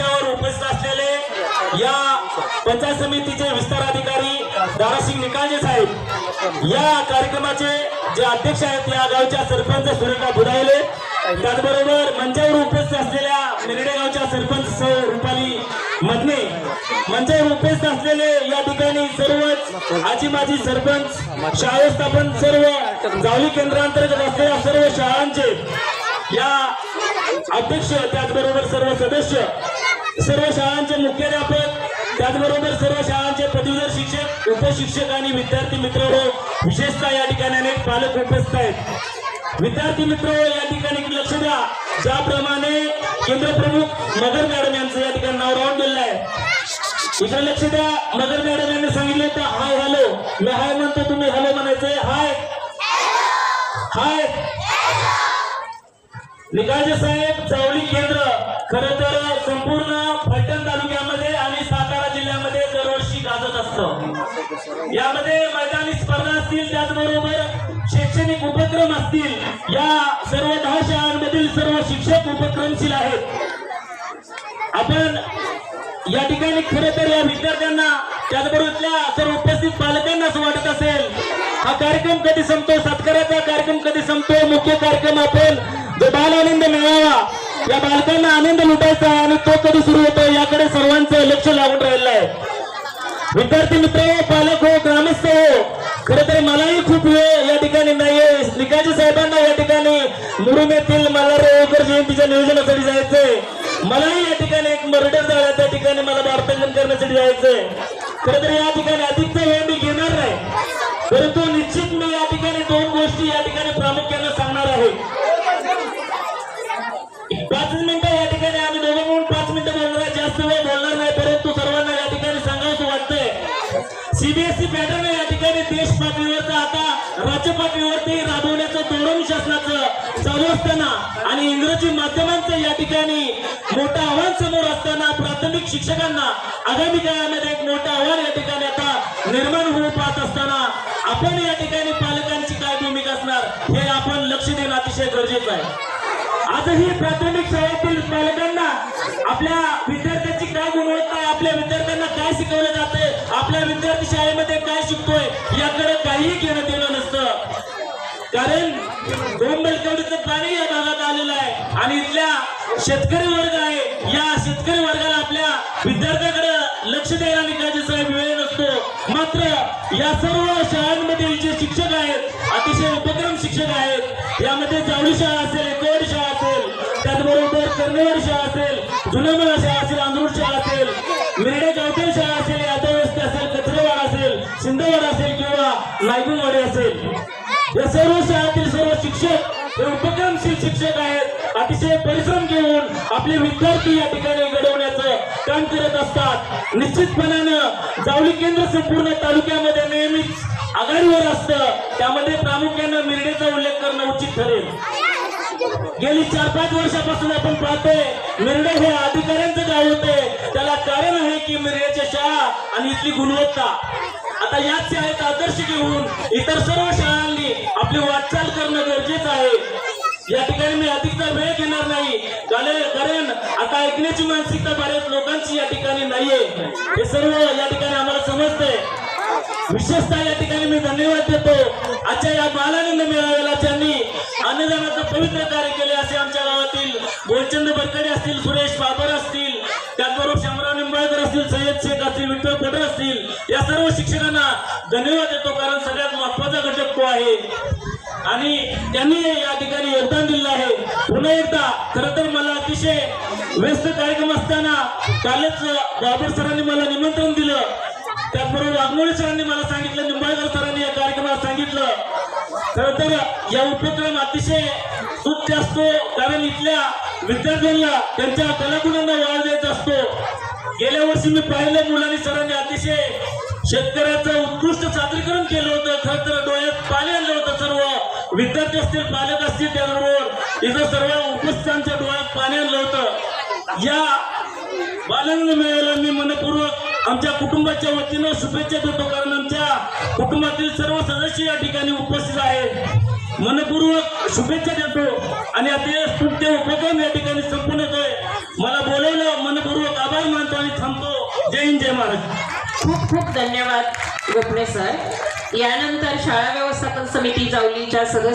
मंचावर उपस्थित असलेले या पंचायत समितीचे विस्तार अधिकारी दारासिंग निकाळजे साहेब. या कार्यक्रमाचे जे अध्यक्ष आहेत या गावच्या सरपंच सुरेखा बुधायले. त्याचबरोबर मंचावर उपस्थित असलेल्या मिरडे गावच्या सरपंच सौ रुपाली मधने मंचावर उपस्थित असलेले या ठिकाणी सर्वच आजी माजी सरपंच शाळा स्थापन सर्व जावली केंद्रांतर्गत असलेल्या सर्व शाळांचे या अध्यक्ष त्याचबरोबर सर्व सदस्य सर्व शाळांचे मुख्याध्यापक त्याचबरोबर सर्व शाळांचे पदवीधर शिक्षक उपशिक्षक आणि विद्यार्थी मित्र हो विशेषतः या ठिकाणी अनेक पालक उपस्थित आहेत. विद्यार्थी मित्र हो, या ठिकाणी लक्ष द्या. ज्याप्रमाणे केंद्र प्रमुख मगर मॅडम यांचं या ठिकाणी नाव राहून दिलेलं आहे. इकडे लक्ष द्या. मगर मॅडम यांनी सांगितलं तर हाय हॅलो. मी हाय म्हणतो तुम्ही हॅलो म्हणायचंय. हाय. हाय. निकाळजे साहेब चावली केंद्र. खरं तर यामध्ये मैदानी स्पर्धा असतील त्याचबरोबर शैक्षणिक उपक्रम असतील या सर्व दहा शाळांमधील सर्व शिक्षक उपक्रमशील आहेत. आपण या ठिकाणी खरं तर या विद्यार्थ्यांना त्याचबरोबरतल्या सर्व उपस्थित पालकांना असं वाटत असेल हा कार्यक्रम कधी संपतो? सत्काराचा कार्यक्रम कधी संपतो? मुख्य कार्यक्रम आपण जो बाल आनंद मिळावा या बालकांना आनंद लुटायचा आणि तो कधी सुरू होतो? याकडे सर्वांचं लक्ष लागून राहिलं आहे. विद्यार्थी मित्र हो पालक हो ग्रामस्थ हो खर तर मलाही खूप वेळ या ठिकाणी नाहीये. निकाजी साहेबांना या ठिकाणी मुरुम येथील मल्हाररावकर जयंतीच्या नियोजनासाठी जायचंय. मलाही या ठिकाणी एक मर्डर झाला त्या ठिकाणी मला वार्तांकन करण्यासाठी जायचंय. ठिकाणी देश पातळीवरचं आता राज्यपातळीवरती राबवण्याचं धोरण शासनाचं चालू असताना आणि इंग्रजी माध्यमांचं या ठिकाणी मोठं आव्हान समोर असताना प्राथमिक शिक्षकांना आगामी काळामध्ये एक मोठं आव्हान या ठिकाणी आता निर्माण होऊ पाहत असताना आपण या ठिकाणी पालकांची काय भूमिका असणार हे आपण लक्ष देणं अतिशय गरजेचं आहे. आजही प्राथमिक शाळेतील पालकांना आपल्या विद्यार्थ्यांची काय गुणवत्ता आपल्या विद्यार्थ्यांना काय शिकवलं जाते आपल्या विद्यार्थी शाळेमध्ये याकडे काहीही घेणं देणं नसतं. कारण दोन पाणी या भागात आलेलं आहे. आणि इथल्या शेतकरी वर्ग आहे. या शेतकरी वर्गाला आपल्या विद्यार्थ्याकडे लक्ष द्यायला निघायचे साहेब वेळ नसतो. मात्र या सर्व शाळांमधील जे शिक्षक आहेत. अतिशय उपक्रम शिक्षक आहेत. यामध्ये जावळी शाळा असेल एकोड शाळा असेल त्याचबरोबर कर्णवाडी शाळा असेल जुनमळा शाळा असेल अंधरूड शाळा असेल मिरडे गावठे शाळा असेल यादव असेल कचरेवाड असेल शिंदेवाड असेल किंवा नायगुंवाडी असेल. या सर्व शाळेतील सर्व शिक्षक हे उपक्रमशील शिक्षक आहेत. अतिशय परिश्रम घेऊन आपले विद्यार्थी या ठिकाणी घडवण्याचं काम करत असतात. निश्चितपणानं जावली केंद्र संपूर्ण तालुक्यामध्ये नेहमीच आघाडीवर असतं. त्यामध्ये प्रामुख्यानं मिरडेचा उल्लेख करणं उचित ठरेल. गेली चार पाच वर्षापासून आपण पाहतोय मिरडे हे अधिकाऱ्यांचं गाव होते. त्याला कारण आहे की मिरड्याच्या शाळा आणि इथली गुणवत्ता. आता याच शाळेचा आदर्श घेऊन इतर सर्व शाळांनी आपली वाटचाल करणं गरजेचं आहे. या ठिकाणी मी अधिकचा वेळ घेणार नाही. कारण आता ऐकण्याची मानसिकता बऱ्याच लोकांची या ठिकाणी नाहीये. हे सर्व या ठिकाणी आम्हाला समजतंय. विशेषतः या ठिकाणी मी धन्यवाद देतो. आजच्या या बालानंद मेळाव्याला ज्यांनी अन्नदानाचं पवित्र कार्य केले असे आमच्या गावातील गोलचंद बरकडे असतील सुरेश बाबर असतील असतील सय्यद शेख असतील विठ्ठल पटर असतील या सर्व शिक्षकांना धन्यवाद देतो कारण सगळ्यात महत्त्वाचा घटक तो आहे. आणि त्यांनी या ठिकाणी योगदान दिलेलं आहे. पुन्हा एकदा खरं तर मला अतिशय व्यस्त कार्यक्रम असताना कालच बाबर सरांनी मला निमंत्रण दिलं. त्याचबरोबर वाघमोळे सरांनी मला सांगितलं निंबाळकर सरांनी या कार्यक्रमात सांगितलं. खरं तर या उपक्रम अतिशय सुच्च असतो कारण इथल्या विद्यार्थ्यांना त्यांच्या कलागुणांना वाढ द्यायचा असतो. गेल्या वर्षी मी पाहिलं मुलांनी सरांनी अतिशय शेतकऱ्याचं उत्कृष्ट सादरीकरण केलं होतं. खरं तर डोळ्यात पाणी आणलं होतं सर्व. विद्यार्थी असतील पालक असतील त्याबरोबर इथं सर्व उपस्थितांच्या डोळ्यात पाणी आणलं होतं. या बालानंद मेळाव्याला मी मनपूर्वक आमच्या कुटुंबाच्या वतीनं शुभेच्छा देतो. कारण आमच्या कुटुंबातील सर्व सदस्य या ठिकाणी उपस्थित आहेत. मनपूर्वक शुभेच्छा देतो. आणि अतिशय स्तुत्य उपक्रम या ठिकाणी संपून येतोय मला बोलवलं मनपूर्वक आभार मानतो आणि थांबतो. जय हिंद जय महाराज. खूप खूप धन्यवाद गोपणे सर. यानंतर शाळा व्यवस्थापन समिती जावलीच्या सदस्य